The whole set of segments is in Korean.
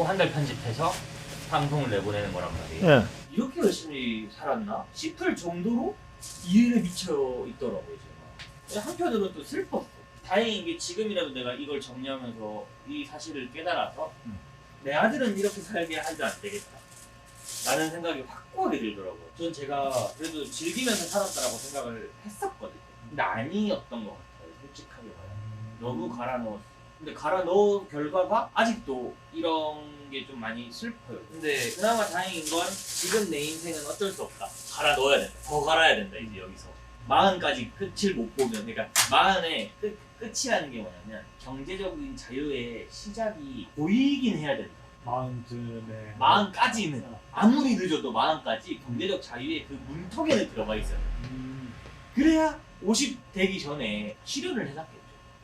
하고 한 달 편집해서 방송을 내보내는 거란 말이에요. 예. 이렇게 열심히 살았나 싶을 정도로 일에 미쳐 있더라고요 제가. 한편으로는 또 슬펐어. 다행인 게 지금이라도 내가 이걸 정리하면서 이 사실을 깨달아서 음. 내 아들은 이렇게 살게 하지 안 되겠다. 라는 생각이 확고하게 들더라고요. 전 제가 그래도 즐기면서 살았다라고 생각을 했었거든요. 근데 아니었던 것 같아요. 솔직하게 말하면. 너무 갈아 넣었어. 근데 갈아 넣은 결과가 아직도 이런 게 좀 많이 슬퍼요. 근데 그나마 다행인 건 지금 내 인생은 어쩔 수 없다. 갈아 넣어야 된다. 더 갈아야 된다 이제 여기서. 마흔까지 끝을 못 보면 그러니까 마흔의 끝, 끝이라는 게 뭐냐면 경제적인 자유의 시작이 보이긴 해야 된다. 마흔쯤에 마흔까지는 아무리 늦어도 마흔까지 경제적 자유의 그 문턱에는 들어가 있어요. 음, 그래야 50 되기 전에 실현을 해놨겠죠.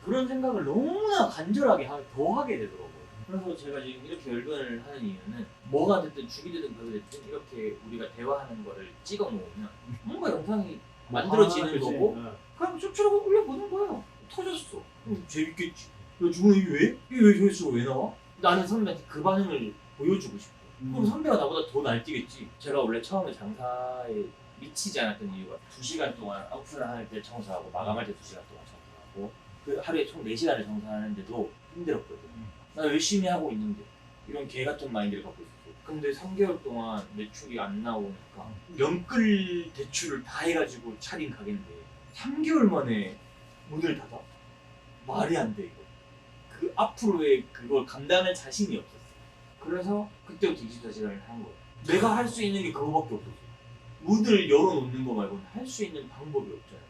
그런 생각을 너무나 간절하게 하, 더 하게 되더라고요. 그래서 제가 지금 이렇게 열변을 하는 이유는 뭐가 됐든 죽이 되든 그게 됐든 이렇게 우리가 대화하는 거를 찍어 놓으면 뭔가 영상이 만들어지는 그치? 거고 어. 그냥 쫓으라고 올려보는 거예요. 터졌어. 그럼 재밌겠지. 야, 죽은 이게 왜? 이게 왜 조회수가 왜 나와? 나는 선배한테 그 반응을 보여주고 싶어. 그럼 선배가 나보다 더 날뛰겠지. 제가 원래 처음에 장사에 미치지 않았던 이유가 2시간 동안 오픈할 때 청소하고 마감할 때 2시간 동안 청소하고 그 하루에 총 4시간을 청소하는데도 힘들었거든. 음. 나 열심히 하고 있는데 이런 개 같은 마인드를 갖고 있었어. 근데 3개월 동안 매출이 안 나오니까 연끌 대출을 다 해가지고 차린 가게인데 3개월 만에 문을 닫아? 말이 안 돼 이거. 그 앞으로의 그걸 감당할 자신이 없었어. 그래서 그때부터 24시간을 한 거야. 내가 할 수 있는 게 그거밖에 없었어. 문을 열어놓는 거 말고는 할 수 있는 방법이 없잖아.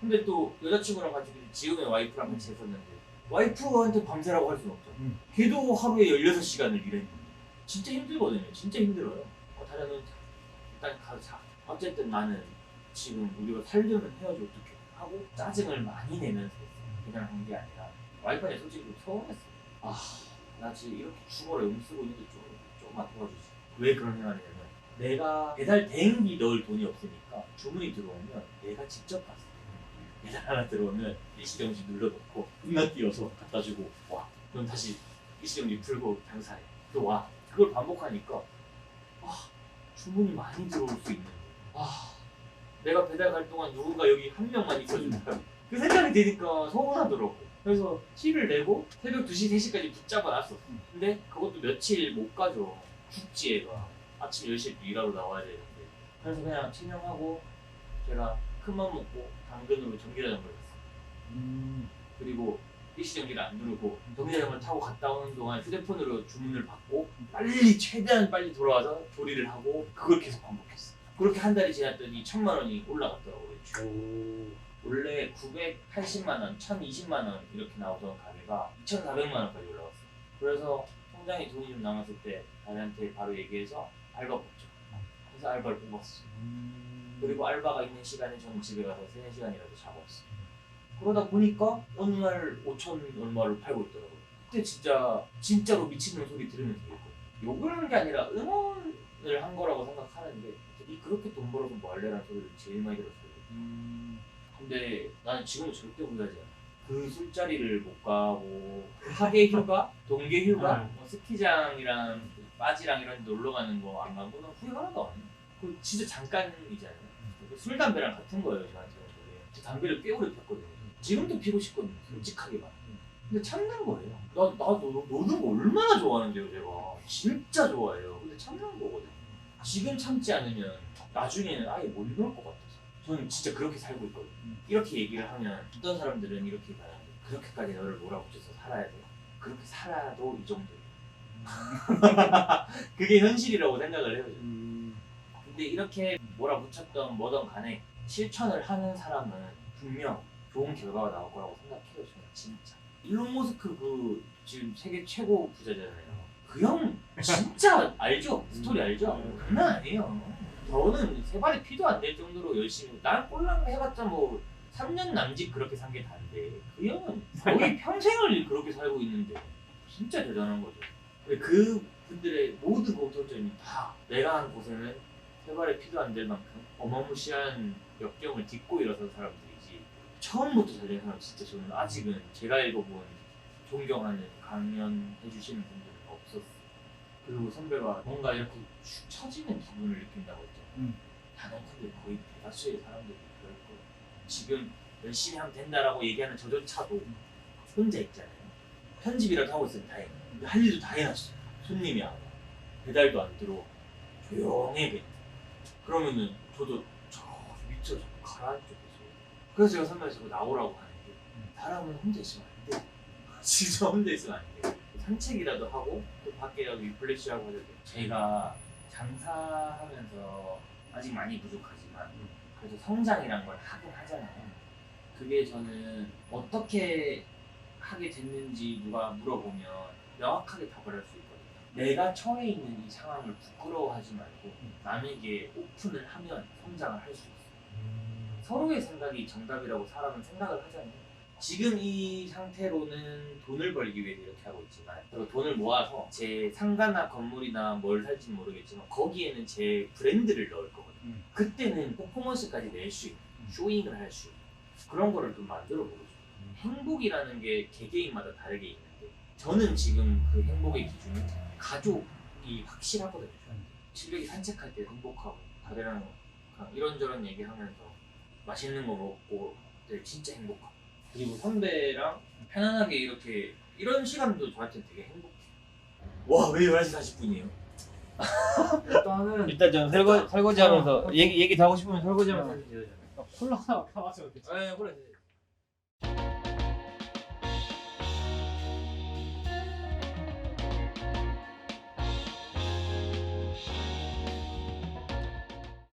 근데 또 여자친구랑 같이 지금의 와이프랑 같이 했었는데 와이프한테 밤새라고 할 수는 없잖아. 음. 걔도 하루에 16시간을 일했는데 진짜 힘들거든요. 진짜 힘들어요. 어, 다려는 일단 가서 자. 어쨌든 나는 지금 우리가 살려면 헤어져 어떻게 하고 짜증을 많이 내면서. 그냥 한 게 아니라 와이프한테 솔직히 좀 서운했어. 아, 나 지금 이렇게 주머니에 음 쓰고 있는데 좀, 조금만 도와주지. 왜 그런 생각을 했냐면 내가 배달 대행비 넣을 돈이 없으니까 주문이 들어오면 내가 직접 갔어. 배달 하나 들어오면 일시정지 눌러놓고 끝나 뛰어서 갖다 주고 와. 그럼 다시 일시정지 풀고 장사해. 또 와. 그걸 반복하니까 아, 주문이 많이 들어올 수 있는데 아, 내가 배달 갈 동안 누군가 여기 한 명만 있어준다. 그 생각이 드니까 서운하더라고. 그래서 티를 내고 새벽 2시, 3시까지 붙잡아 놨었어. 근데 그것도 며칠 못 가죠. 죽지 애가. 아침 10시에 또 일하러 나와야 되는데. 그래서 그냥 체념하고 제가 큰맘 먹고 당근으로 전기자전거를 샀어요. 음, 그리고 일시정지를 안 누르고 전기자전거를 타고 갔다 오는 동안 휴대폰으로 주문을 받고 빨리 최대한 빨리 돌아와서 조리를 하고 그걸 계속 반복했어. 그렇게 한 달이 지났더니 천만 원이 올라갔더라고요. 원래 980만 원, 1020만 원 이렇게 나오던 가게가 2,400만 원까지 올라갔어. 그래서 통장에 돈이 좀 남았을 때 다리한테 바로 얘기해서 알바 뽑자. 그래서 알바를 뽑았어. 음, 그리고 알바가 있는 시간에 저는 집에 가서 3, 4시간이라도 자고 있어. 그러다 보니까 어느 날 5천 얼마를 팔고 있더라고요. 그때 진짜 진짜로 미친놈 소리 들으면서 얘기했거든. 욕을 한 게 아니라 응원을 한 거라고 생각하는데 이 그렇게 돈 벌어서 뭐 할래라는 소리를 제일 많이 들었어요. 음, 근데 나는 지금은 절대 후회하지 않아. 그 술자리를 못 가고 하계 휴가, 동계 휴가, 네. 뭐 스키장이랑 빠지랑 이런 데 놀러 가는 거안간 거는 후회 하나도 안 해. 그 진짜 잠깐이잖아요. 그술 담배랑 같은 거예요 저한테는 그게. 저 담배를 꽤 오래 폈거든요. 지금도 피고 싶거든요. 솔직하게 말해. 근데 참는 거예요. 나, 나 너, 노는 거 얼마나 좋아하는데요, 제가. 진짜 좋아해요. 근데 참는 거거든요. 지금 참지 않으면 나중에는 아예 못놀것 같아서. 저는 진짜 그렇게 살고 있거든요. 이렇게 얘기를 하면 어떤 사람들은 이렇게 말하는데 그렇게까지 너를 몰아붙여서 살아야 돼. 그렇게 살아도 이 정도. 그게 현실이라고 생각을 해요. 음, 근데 이렇게 몰아붙였던 뭐든 간에 실천을 하는 사람은 분명 좋은 결과가 나올 거라고 생각해요. 저는 진짜. 일론 머스크 그 지금 세계 최고 부자잖아요. 그 형 진짜 알죠? 스토리 알죠? 음. 장난 아니에요. 저는 세 발에 피도 안 될 정도로 열심히 난 꼴랑 해봤자 뭐 3년 남짓 그렇게 산 게 다인데 그 형은 거의 평생을 그렇게 살고 있는데 진짜 대단한 거죠. 근데 그 분들의 모든 공통점이 다 내가 한 고생은 세 발에 피도 안 될 만큼 어마무시한 역경을 딛고 일어선 사람들이지 처음부터 잘 된 사람 진짜 저는 아직은 제가 읽어본 존경하는 강연해 주시는 분들은 없었어요. 그리고 선배가 뭔가 이렇게 축 처지는 기분을 느낀다고 했죠. 음. 근데 거의 대다수의 사람들이 그럴 거예요. 지금 열심히 하면 된다라고 얘기하는 저조차도 혼자 있잖아요. 편집이라도 하고 있으면 다행이에요. 할 일도 다 해놨어. 손님이 안 와. 배달도 안 들어와. 조용하게. 그러면은 저도 저 밑으로 자꾸 가라앉고 있어요. 그래서 제가 선배에서 나오라고 하는데 사람은 혼자 있으면 안 돼. 진짜 혼자 있으면 안 돼. 산책이라도 하고 또 밖에라도 리플레시하고 하는데 제가 장사하면서 아직 많이 부족하지만 그래도 성장이란 걸 하긴 하잖아요. 그게 저는 어떻게 하게 됐는지 누가 물어보면 명확하게 답을 할 수 있거든요. 내가 처해 있는 이 상황을 부끄러워하지 말고 남에게 오픈을 하면 성장을 할 수 있어요. 서로의 생각이 정답이라고 사람은 생각을 하잖아요. 지금 이 상태로는 돈을 벌기 위해서 이렇게 하고 있지만 그리고 돈을 모아서 제 상가나 건물이나 뭘 살지는 모르겠지만 거기에는 제 브랜드를 넣을 거거든요. 음. 그때는 퍼포먼스까지 낼 수 있고 쇼잉을 할 수 있고 그런 거를 좀 만들어 보고 싶어요. 행복이라는 게 개개인마다 다르게 있는데 저는 지금 그 행복의 기준이 가족이 확실하거든요. 음. 칠백이 산책할 때 행복하고 다들이랑 그냥 이런저런 얘기하면서 맛있는 거 먹고 늘 진짜 행복하고 그리고 선배랑 편안하게 이렇게 이런 시간도 저한테 되게 행복해. 와왜 11시 40분이에요? 일단은 일단 전 설거 설거지 하면서 얘기 얘기 더 하고 싶으면 설거지 하면서 어. 콜라 하나 마셔도 되지. 네 그래.